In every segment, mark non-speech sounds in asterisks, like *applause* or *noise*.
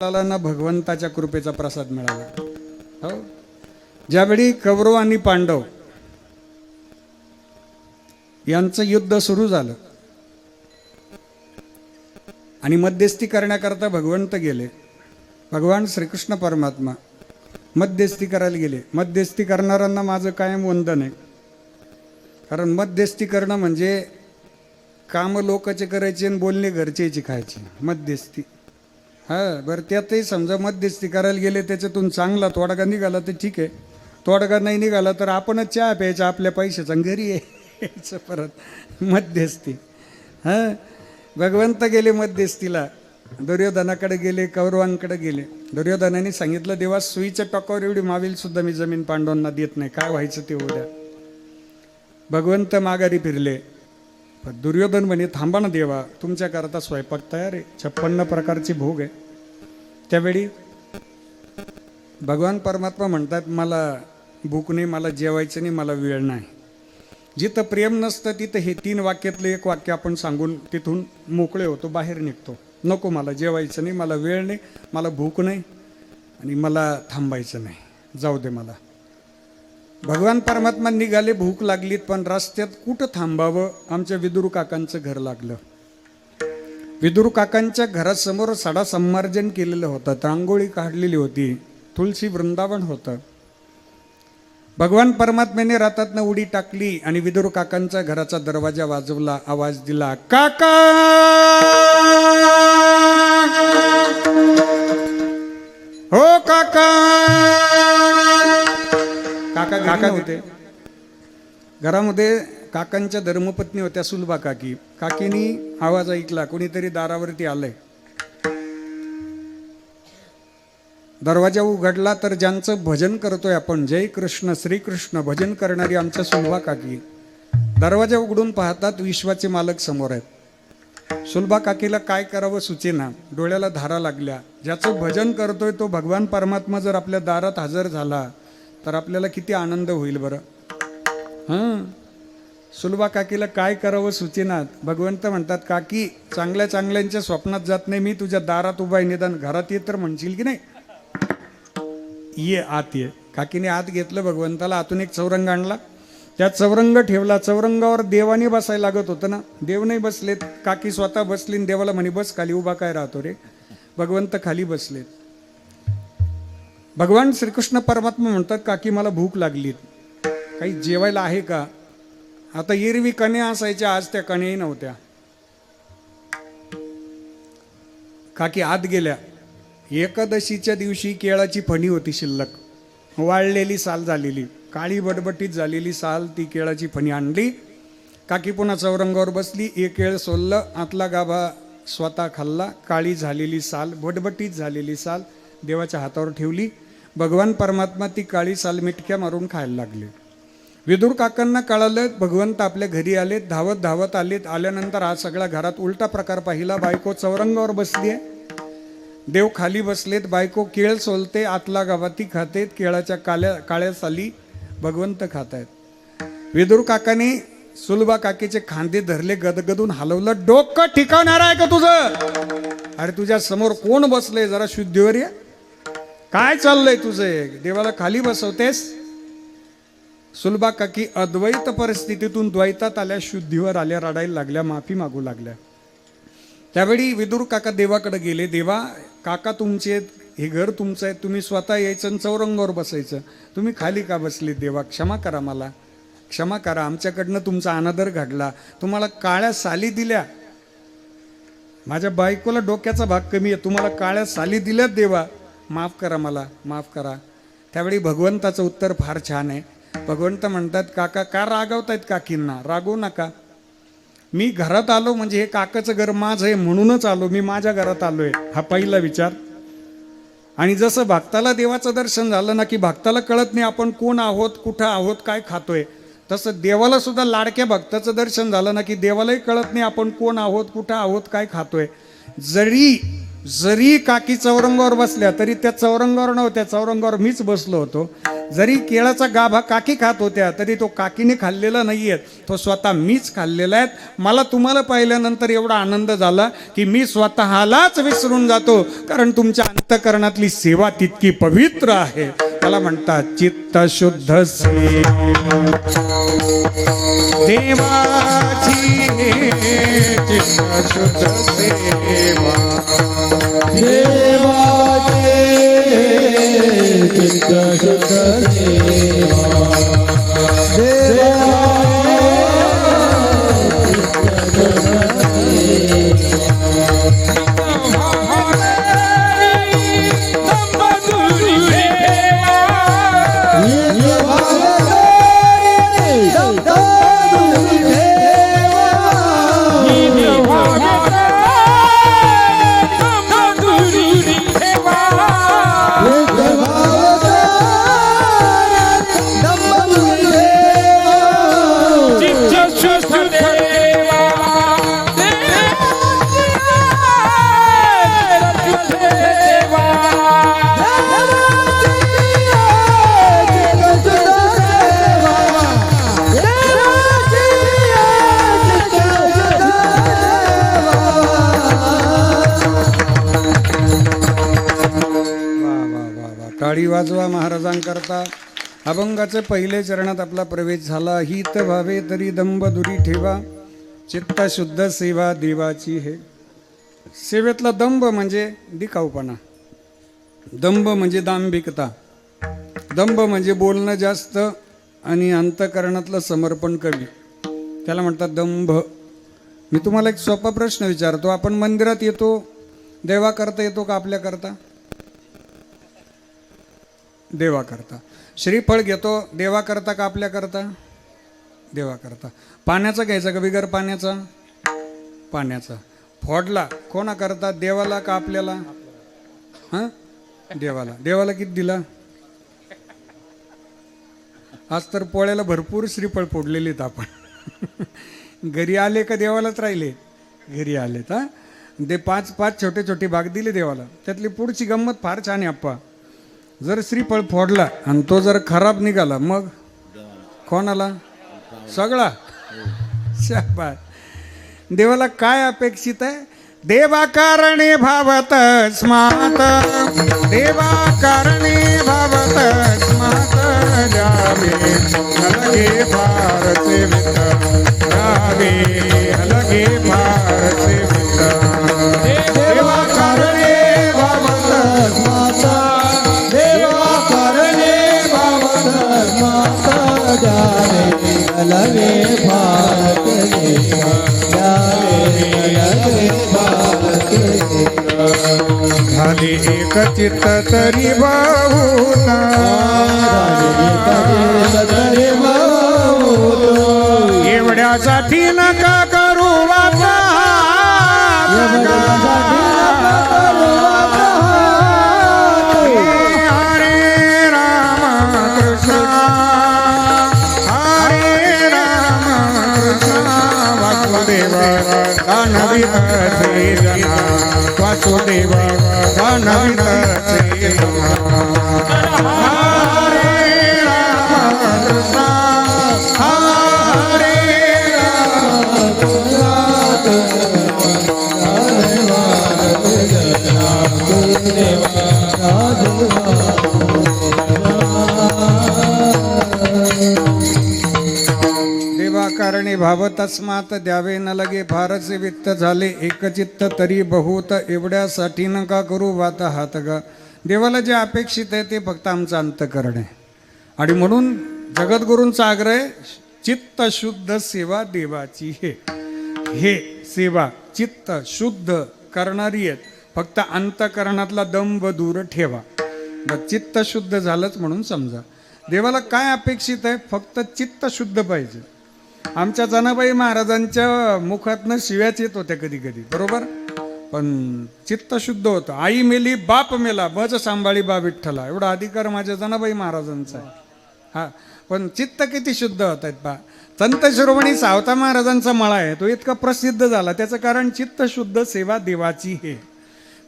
आपल्याला ना भगवंताच्या कृपेचा प्रसाद मिळाला. हो? ज्यावेळी कौरव आणि पांडव यांचं युद्ध सुरू झालं आणि मध्यस्थी करण्याकरता भगवंत गेले भगवान श्रीकृष्ण परमात्मा मध्यस्थी करायला गेले. मध्यस्थी करणाऱ्यांना माझं कायम वंदन आहे. कारण मध्यस्थी करणं म्हणजे काम लोकाचे करायचे आणि बोलणे घरचेची खायची. मध्यस्थी. हां बरं त्यातही समजा मध्यस्थी करायला गेले त्याच्यातून चांगला तोडगा निघाला तर ठीक आहे. तोडगा नाही निघाला तर आपणच चहा प्यायचा आपल्या पैशाचा घरी यायचं परत. मध्यस्थी. हां भगवंत गेले मध्यस्थीला. दुर्योधनाकडे गेले कौरवांकडे गेले. दुर्योधनाने सांगितलं देवा सुईच्या टोकावर एवढी मावेल सुद्धा मी जमीन पांडवांना देत नाही. काय व्हायचं ते उद्या भगवंत माघारी फिरले. दुर्योधन म्हणे थांबा ना देवा तुमच्याकरता स्वयंपाक तयार आहे. छप्पन्न प्रकारची भोग आहे. त्यावेळी भगवान परमात्मा म्हणतात मला भूक नाही मला जेवायचं नाही मला वेळ नाही. जिथं प्रेम नसतं तिथं हे तीन वाक्यातलं एक वाक्य आपण सांगून तिथून मोकळे होतो बाहेर निघतो. नको मला जेवायचं नाही मला वेळ नाही मला भूक नाही आणि मला थांबायचं नाही. जाऊ दे मला. भगवान परमात्मा निघाले भूक लागलीत पण रस्त्यात कुठं थांबावं? आमच्या विदुरू काकांचं घर लागलं. विदुरू काकांच्या घरासमोर सडा संमार्जन केलेलं होतं रांगोळी काढलेली होती तुळशी वृंदावन होतं. भगवान परमात्म्याने रातातनं उडी टाकली आणि विदुर काकांच्या घराचा दरवाजा वाजवला आवाज दिला काका! काका होते घरामध्ये काकांच्या धर्मपत्नी होत्या सुलभा काकी. काकीनी आवाज ऐकला कोणीतरी दारावरती आलंय. दरवाजा उघडला तर ज्यांचं भजन करतोय आपण जय कृष्ण श्रीकृष्ण भजन करणारी आमच्या सुलभा काकी. दरवाजा उघडून पाहतात विश्वाचे मालक समोर आहेत. सुलभा काकीला काय करावं सुचेना डोळ्याला धारा लागल्या. ज्याचं भजन करतोय तो भगवान परमात्मा जर आपल्या दारात हजर झाला तर आपल्याला किती आनंद होईल बरं. हां? सुलभा काकीला काय करावं सुचेनात? भगवंत म्हणतात काकी चांगल्या चांगल्यांच्या स्वप्नात जात नाही मी तुझ्या दारात उभा आहे निदान घरात ये तर म्हणशील की नाही? ये आत ये. काकीने आत घेतलं भगवंताला आतून एक चौरंग आणला. त्या चौरंग ठेवला. चौरंगावर देवाने बसायला लागत होतं ना. देव नाही बसलेत. काकी स्वतः बसली आणि देवाला म्हणे बस खाली उभा काय राहतो रे? भगवंत खाली बसलेत. भगवान श्रीकृष्ण परमात्मा म्हणतात काकी मला भूक लागली. काही जेवायला आहे का? आता एरवी कण्या असायच्या आज त्या कण्याही नव्हत्या. काकी आत गेल्या. एकादशीच्या दिवशी केळाची फणी होती शिल्लक. वाळलेली साल झालेली. काळी बटबटीत झालेली साल ती केळाची फणी आणली. काकी पुन्हा चौरंगावर बसली. एक केळ सोललं आतला गाभा स्वतः खाल्ला. काळी झालेली साल बटबटीत झालेली साल देवाच्या हातावर ठेवली. भगवान परमात्मा ती काळी साल मिटक्या मारून खायला लागले. विदुर काकांना कळालं भगवंत आपल्या घरी आलेत धावत धावत आलेत आल्यानंतर आज सगळ्या घरात उलटा प्रकार पाहिला बायको चौरंगावर बसली आहे देव खाली बसलेत बायको केळ सोलते आतला गावाती खातेत केळाच्या काल्या काळ्या साली भगवंत खात आहेत विदुर काकाने सुलभा काकीचे खांदे धरले गदगदून हलवलं डोकं ठिकाणार आहे का तुझं? अरे तुझ्या समोर कोण बसलंय? जरा शुद्धीवर या. काय चाललंय तुझं देवाला खाली बसवतेस? सुलभा काकी अद्वैत परिस्थितीतून द्वैतात आल्या शुद्धीवर आल्या रडायला लागल्या माफी मागू लागल्या. त्यावेळी विदुर काका देवाकडे गेले. देवा काका तुमचे आहेत, हे घर तुमचं आहे तुम्ही स्वतः यायचं आणि चौरंगावर बसायचं. तुम्ही खाली का बसले देवा? क्षमा करा मला. क्षमा करा. आमच्याकडनं तुमचा अनादर घडला. तुम्हाला काळ्या साली दिल्या. माझ्या बायकोला डोक्याचा भाग कमी आहे. तुम्हाला काळ्या साली दिल्यात देवा. माफ करा मला माफ करा. त्यावेळी भगवंताचं उत्तर फार छान आहे. भगवंत म्हणतात काका का रागवतायत काकींना? रागवू नका. मी घरात आलो म्हणजे हे काकाचं घर माझं आहे म्हणूनच आलो. मी माझ्या घरात आलोय. हा पहिला विचार. आणि जसं भक्ताला देवाचं दर्शन झालं ना की भक्ताला कळत नाही आपण कोण आहोत कुठं आहोत काय खातोय तसं देवाला सुद्धा लाडक्या भक्ताचं दर्शन झालं ना की देवालाही कळत नाही आपण कोण आहोत कुठं आहोत काय खातोय. जरी जरी काकी चौरंगावर बसल्या तरी त्या चौरंगावर नव्हत्या चौरंगावर मीच बसलो होतो. जरी केळाचा गाभा काकी खात होत्या तरी तो काकीने खाल्लेला नाहीये. तो स्वतः मीच खाल्लेला आहे. मला तुम्हाला पाहिल्यानंतर एवढा आनंद झाला की मी स्वतःलाच विसरून जातो कारण तुमच्या अंतकरणातली सेवा तितकी पवित्र आहे. त्याला म्हणतात चित्त शुद्ध देवाची चित्त शुद्ध सेवा. वा महाराजांकरता अभंगाचे पहिले चरणात आपला प्रवेश झाला. हित भावे तरी दंब दुरी ठेवा. चित्त शुद्ध सेवा देवाची हे. सेवेतला दंब म्हणजे दिकाऊपणा दंब म्हणजे दांभिकता. दंब म्हणजे बोलणं जास्त आणि अंतकरणातलं समर्पण कमी. त्याला म्हणतात दंभ. मी तुम्हाला एक सोपा प्रश्न विचारतो. आपण मंदिरात येतो देवाकरता येतो का आपल्याकरता? देवाकरता. श्रीफळ घेतो देवाकरता का आपल्या करता देवा करता पाण्याचा घ्यायचा का बिगर पाण्याचा? पाण्याचा. फोडला कोणा करता देवाला का आपल्याला? हां? देवाला. देवाला किती दिला? आज तर पोळ्याला भरपूर श्रीफळ फोडलेले आहेत आपण. घरी आले का देवालाच राहिले? घरी आलेत तर ते पाच पाच छोटे छोटे भाग दिले देवाला. त्यातली पुढची गंमत फार छान आहे अप्पा जर श्रीफळ फोडला आणि तो जर खराब निघाला मग? कोणाला? सगळा? शाबास. देवाला काय अपेक्षित आहे? देवा कारणे भावत स्मात देवा कारणे भावत स्मात जावे अलगे भारत वित जावे अलगे स्मात अलगे भारत देवा भारत झाले एक चित्त तरी बहुता एवढ्यासाठी ಸುಡಿವಾ तस्मात द्यावे न लगे फारसे वित्त झाले. एकचित्त तरी बहुत एवढ्यासाठी नका करू वात हात ग. देवाला जे अपेक्षित आहे ते फक्त आमचं अंतकरण आहे. आणि म्हणून जगद्गुरूंचा आग्रह आहे, चित्त शुद्ध सेवा देवाची हे हे सेवा चित्त शुद्ध करणारी आहेत. फक्त अंतकरणातला दंभ दूर ठेवा. चित्त शुद्ध झालंच म्हणून समजा. देवाला काय अपेक्षित आहे? फक्त चित्त शुद्ध पाहिजे. आमच्या जनाबाई महाराजांच्या मुखातनं शिव्याच येत होत्या कधी कधी बरोबर? पण चित्त शुद्ध होतं. आई मेली बाप मेला बज सांभाळी बा विठ्ठला एवढा अधिकार माझ्या जनाबाई महाराजांचा आहे. हा पण चित्त किती शुद्ध होत आहेत बा संत शिरोमणी सावता महाराजांचा मळा आहे तो इतका प्रसिद्ध झाला. त्याचं कारण चित्त शुद्ध सेवा देवाची हे.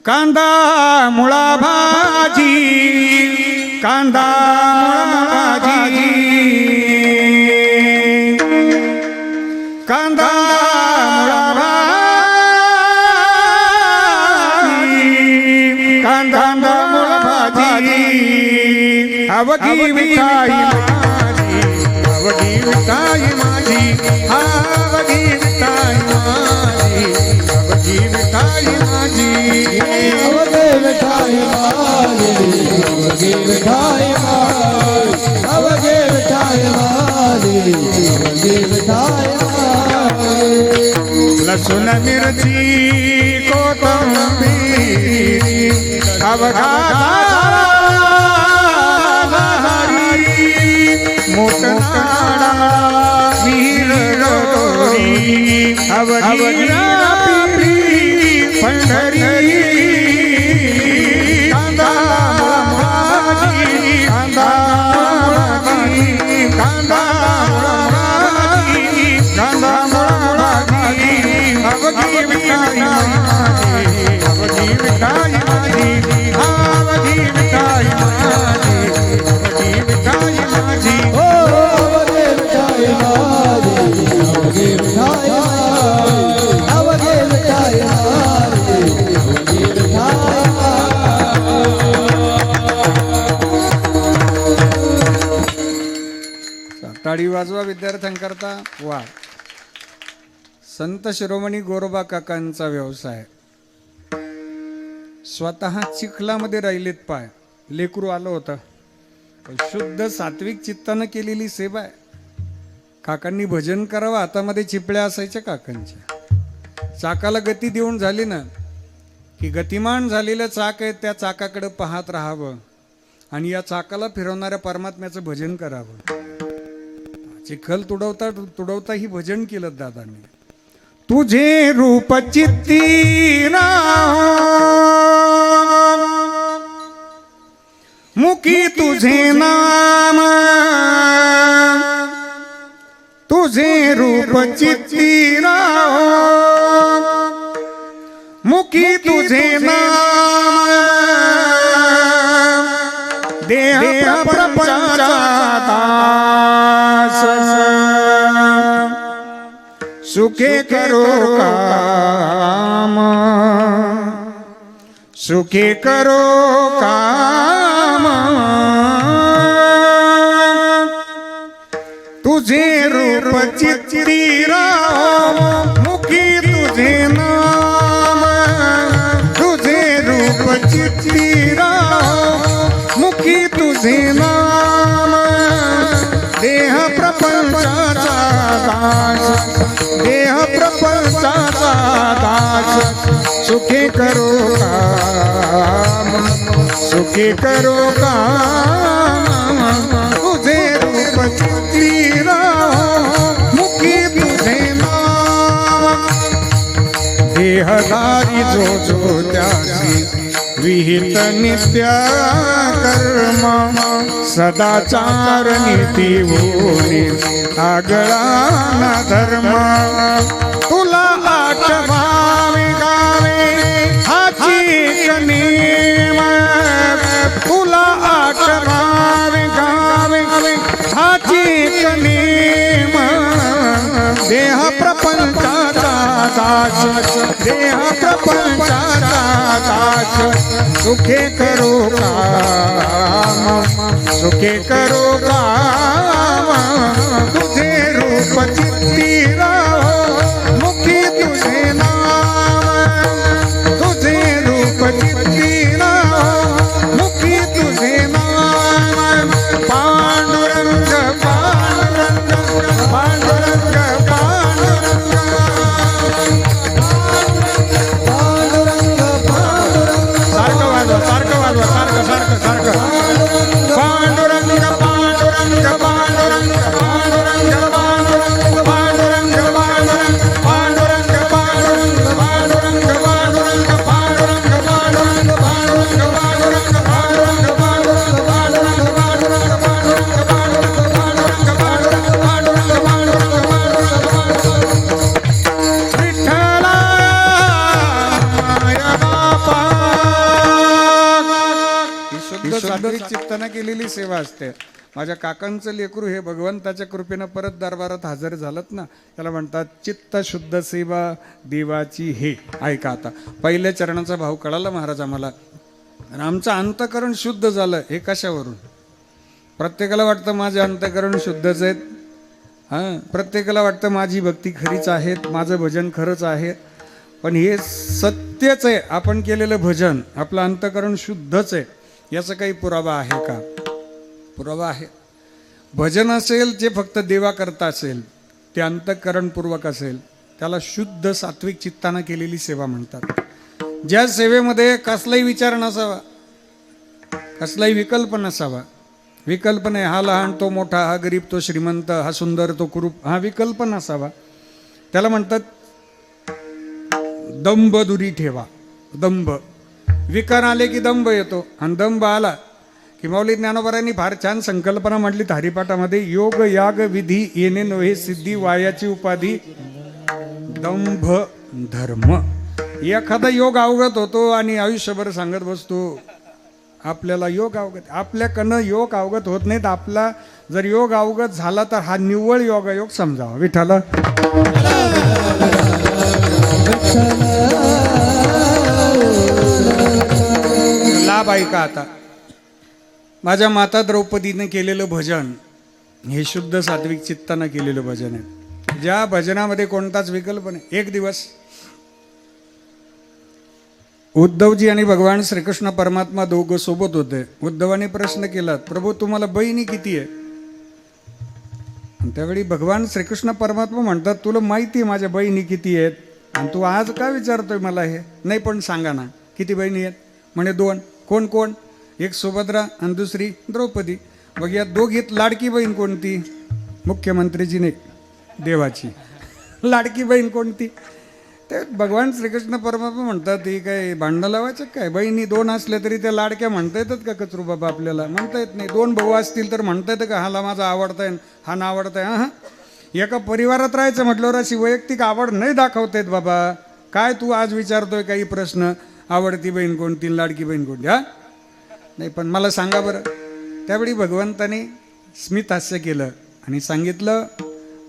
कांदा मुळा भाजी. कांदा मुळा अवघी विठाई माझी अवघी विठाई माझी अवघी विठाई माझी अवघी विठाई माझी अवघे विठाई मागे अवघे विठाई मागे अवघे विठाई मागे अवघे विठाई लसूण मिरची कोथंबीर अवघा अवधी अवधी पंढरी वाजवा विद्यार्थ्यांकरता वा संत शिरोमणी गोरोबा काकांचा व्यवसाय. स्वतः चिखलामध्ये राहिलेत पाय. लेकरू आलं होतं. शुद्ध सात्विक चित्तानं केलेली सेवा आहे. काकांनी भजन करावं हातामध्ये चिपळ्या असायच्या काकांच्या. चाकाला गती देऊन झाली ना. की गतिमान झालेलं चाक आहे त्या चाकाकडे पाहत राहावं. आणि या चाकाला फिरवणाऱ्या परमात्म्याचं भजन करावं. चिखल तुडवता तुडवता ही भजन केलं दादांनी. तुझे रूप मुखी तुझे नाम. तुझे रूप चित्तीरा मुखी तुझे नाम. सुखे करो काम। सुखे करो काम। तुझे रूप चित्तीरा मुखी तुझे नाम। तुझे रूप चित्तीरा मुखी तुझे नाम। देह प्रपंचाचा सुखे करो काम, सुखे करो काम। तुझे रूप चित्तीरा मुखी तुझे देहदारी जो जो त्याची विहित नित्य कर्म। सदाचार नीती आगळा ना धर्म। दास देह प्रपंचाचा दास सुखे करो काम सुखे करो काम तुझे रूप चित्तीरा माझ्या काकांचं लेकरू हे भगवंताच्या कृपेनं परत दरबारात हजर झालं ना त्याला म्हणतात चित्त शुद्ध सेवा देवाची हे. ऐका आता पहिल्या चरणाचा भाव कळाला महाराज आम्हाला? आमचं अंतकरण शुद्ध झालं. हे कशावरून? प्रत्येकाला वाटतं माझं अंतकरण शुद्धच आहेत हां प्रत्येकाला वाटतं माझी भक्ती खरीच आहेत माझं भजन खरंच आहे. पण हे सत्यच आहे. आपण केलेलं भजन आपलं अंतकरण शुद्धच आहे. याचा काही पुरावा आहे का? पुरावा आहे. भजन असेल जे फक्त देवाकरता असेल ते अंतःकरणपूर्वक असेल त्याला शुद्ध सात्विक चित्तानं केलेली सेवा म्हणतात. ज्या सेवेमध्ये कसलाही विचार नसावा कसलाही विकल्प नसावा विकल्प नाही हा लहान तो मोठा हा गरीब तो श्रीमंत हा सुंदर तो कुरूप हा विकल्प नसावा. त्याला म्हणतात दंभ दुरी ठेवा दंभ. विकार आले की दंभ येतो आणि दंभ आला किमावली ज्ञानोबरांनी फार छान संकल्पना म्हटली हरिपाठामध्ये योग याग विधी येणे नव्हे सिद्धी वायाची उपाधी दंभ धर्म. एखादा योग अवगत होतो आणि आयुष्यभर सांगत बसतो आपल्याला योग अवगत आपल्याकडनं योग अवगत होत नाहीत. आपला जर योग अवगत झाला तर हा निव्वळ योग योग समजावा. विठाला लाभ ऐका आता? माझ्या माता द्रौपदीनं केलेलं भजन हे शुद्ध सात्विक चित्तानं केलेलं भजन आहे. ज्या भजनामध्ये कोणताच विकल्प नाही. एक दिवस उद्धवजी आणि भगवान श्रीकृष्ण परमात्मा दोघं सोबत होते. उद्धवाने प्रश्न केला प्रभू तुम्हाला बहिणी किती आहे? आणि त्यावेळी भगवान श्रीकृष्ण परमात्मा म्हणतात तुला माहिती आहे माझ्या बहिणी किती आहेत? आणि तू आज का विचारतोय मला हे? नाही पण सांगा ना किती बहिणी आहेत? म्हणे दोन. कोण कोण? एक सुभद्रा आणि दुसरी द्रौपदी. मग या दोघीत लाडकी बहीण कोणती? मुख्यमंत्रीची नाही देवाची. *laughs* लाडकी बहीण कोणती? ते भगवान श्रीकृष्ण परमात्मा म्हणतात ही काय भांडणं लावायचं काय? बहिणी दोन असल्या तरी त्या लाडक्या म्हणता येतात का कचरू बाबा आपल्याला? म्हणता येत नाही. दोन भाऊ असतील तर म्हणता येतं का हाला माझा आवडताय हा ना आवडता आहे हां. एका परिवारात राहायचं म्हटल्यावर अशी वैयक्तिक आवड नाही दाखवत आहेत बाबा. काय तू आज विचारतोय काही प्रश्न? आवडती बहीण कोणती लाडकी बहीण कोणती? हा? नाही पण मला सांगा बरं. त्यावेळी भगवंताने स्मित हास्य केलं आणि सांगितलं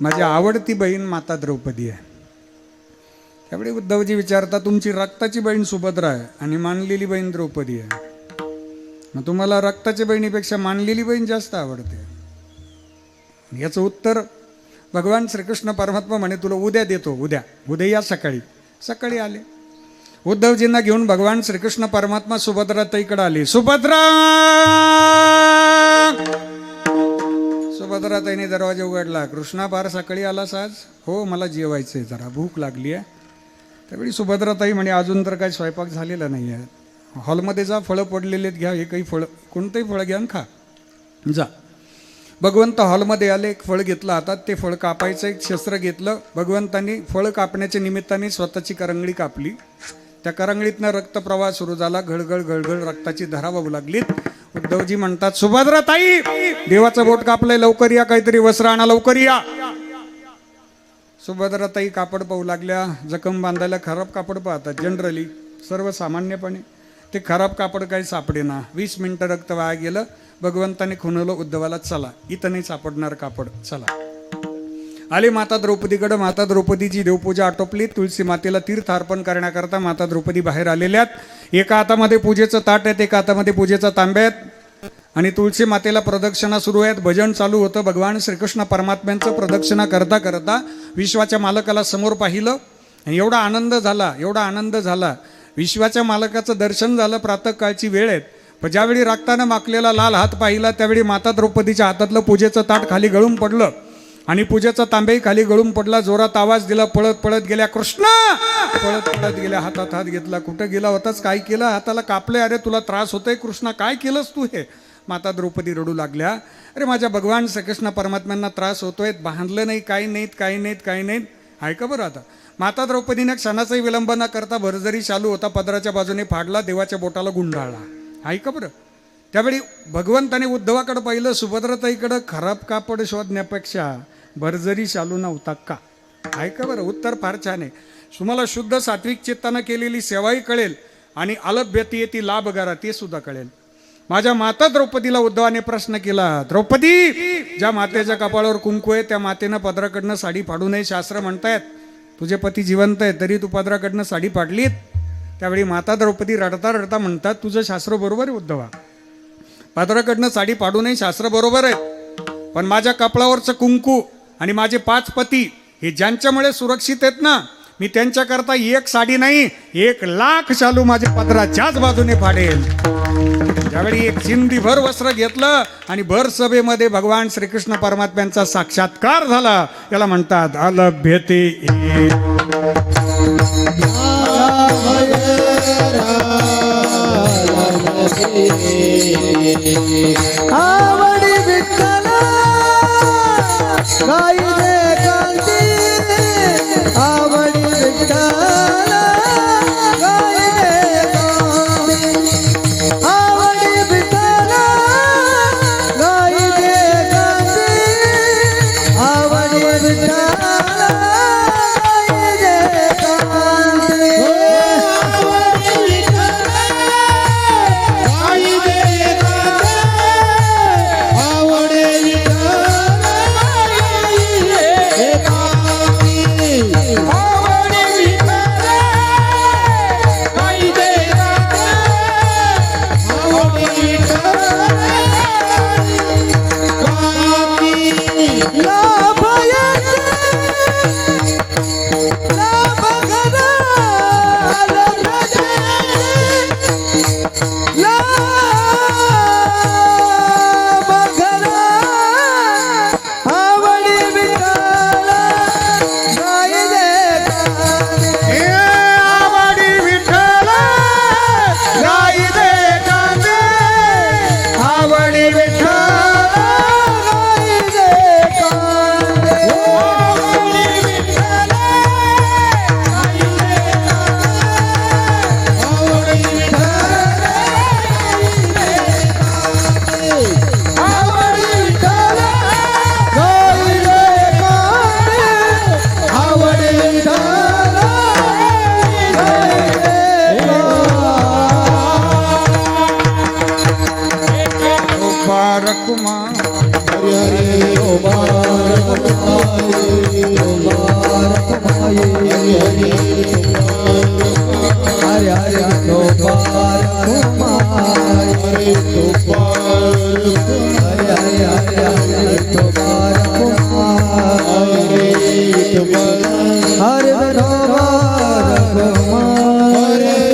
माझी आवडती बहीण माता द्रौपदी आहे. त्यावेळी उद्धवजी विचारता तुमची रक्ताची बहीण सुभद्रा आहे आणि मानलेली बहीण द्रौपदी आहे. मग तुम्हाला रक्ताच्या बहिणीपेक्षा मानलेली बहीण जास्त आवडते. याचं उत्तर भगवान श्रीकृष्ण परमात्मा म्हणे तुला उद्या देतो उद्या उद्या या सकाळी. सकाळी आले. उद्धवजींना घेऊन भगवान श्रीकृष्ण परमात्मा सुभद्रा ताईकडे आले. सुभद्रा! सुभद्रा ताईने दरवाजा उघडला. कृष्णा बार सकाळी आलास आज? हो मला जेवायचंय. जरा भूक लागली आहे. त्यावेळी सुभद्रा ताई म्हणे अजून तर काही स्वयंपाक झालेला नाही आहे हॉलमध्ये जा फळं पडलेले आहेत, घ्या. हे काही फळं कोणतंही फळं घ्या खा. जा. भगवंत हॉलमध्ये आले एक फळ घेतलं हातात. ते फळ कापायचं एक शस्त्र घेतलं. भगवंतांनी फळ कापण्याच्या निमित्ताने स्वतःची करंगळी कापली. त्या करंगळीतनं रक्तप्रवाह सुरू झाला. घळघळ घळघळ रक्ताची धारा वाहू लागलीत. उद्धवजी म्हणतात सुभद्रा ताई देवाचं बोट कापलंय लवकर या काहीतरी वस्त्र आणा लवकर या. सुभद्रा ताई कापड पाहू लागल्या. जखम बांधायला खराब कापड पाहतात जनरली सर्वसामान्यपणे. ते खराब कापड काही सापडेना. वीस मिनिटं रक्त वाया गेलं. भगवंताने खुनवलं उद्धवाला चला. इथं नाही सापडणार कापड. चला. आले माता द्रौपदीकडे. माता द्रौपदीची देवपूजा आटोपली. तुळसी मातेला तीर्थ अर्पण करण्याकरता माता द्रौपदी बाहेर आलेल्यात एका हातामध्ये पूजेचं ताट आहेत एका हातामध्ये पूजेचा तांब्या आहेत. आणि तुळशी मातेला प्रदक्षिणा सुरू आहेत. भजन चालू होतं. भगवान श्रीकृष्ण परमात्म्यांचं प्रदक्षिणा करता करता विश्वाच्या मालकाला समोर पाहिलं. आणि एवढा आनंद झाला एवढा आनंद झाला. विश्वाच्या मालकाचं दर्शन झालं. प्रातःकाळची वेळ आहेत. पण ज्यावेळी राखताना माकलेला लाल हात पाहिला त्यावेळी माता द्रौपदीच्या हातातलं पूजेचं ताट खाली गळून पडलं. आणि पूजेचा तांब्याही खाली गळून पडला जोरात आवाज दिला पळत पळत गेल्या कृष्ण! पळत पळत गेल्या हातात हात घेतला. कुठं गेला होताच काय केलं? हाताला कापले अरे तुला त्रास होतोय कृष्णा? काय केलंस तू हे? माता द्रौपदी रडू लागल्या. अरे माझ्या भगवान श्रीकृष्ण परमात्म्यांना त्रास होतोय. बांधलं नाही काही नाहीत काही नाहीत काही नाहीत. ऐका बरं आता? माता द्रौपदीने क्षणाचाही विलंब न करता भरजरी चालू होता पदराच्या बाजूने फाडला देवाच्या बोटाला गुंडाळला. ऐका बरं? त्यावेळी भगवंताने उद्धवाकडे पाहिलं सुभद्रताईकडं खराब कापड शोधण्यापेक्षा भरजरी शालू नव्हता का ऐका बरं उत्तर फार छान आहे. तुम्हाला शुद्ध सात्विक चित्तानं केलेली सेवाही कळेल आणि अलभ्यती ती लाभ करा ते सुद्धा कळेल. माझ्या माता द्रौपदीला उद्धवाने प्रश्न केला द्रौपदी ज्या मातेच्या कपाळावर कुंकू आहे त्या मातेनं पदराकडनं साडी फाडू नये शास्त्र म्हणतायत. तुझे पती जिवंत आहे तरी तू पदराकडनं साडी फाडलीत. त्यावेळी माता द्रौपदी रडता रडता म्हणतात तुझं शास्त्र बरोबर आहे उद्धवा. पदराकडनं साडी फाडू नये शास्त्र बरोबर आहे. पण माझ्या कपाळावरचं कुंकू आणि माझे पाच पती हे ज्यांच्यामुळे सुरक्षित आहेत ना मी त्यांच्याकरता एक साडी नाही एक लाख शालू माझ्या पदराच्याच बाजूने फाडेल. ज्यावेळी एक चिंदी भर वस्त्र घेतलं आणि भर सभेमध्ये भगवान श्रीकृष्ण परमात्म्यांचा साक्षात्कार झाला याला म्हणतात अलभ्यते आवडी Ay,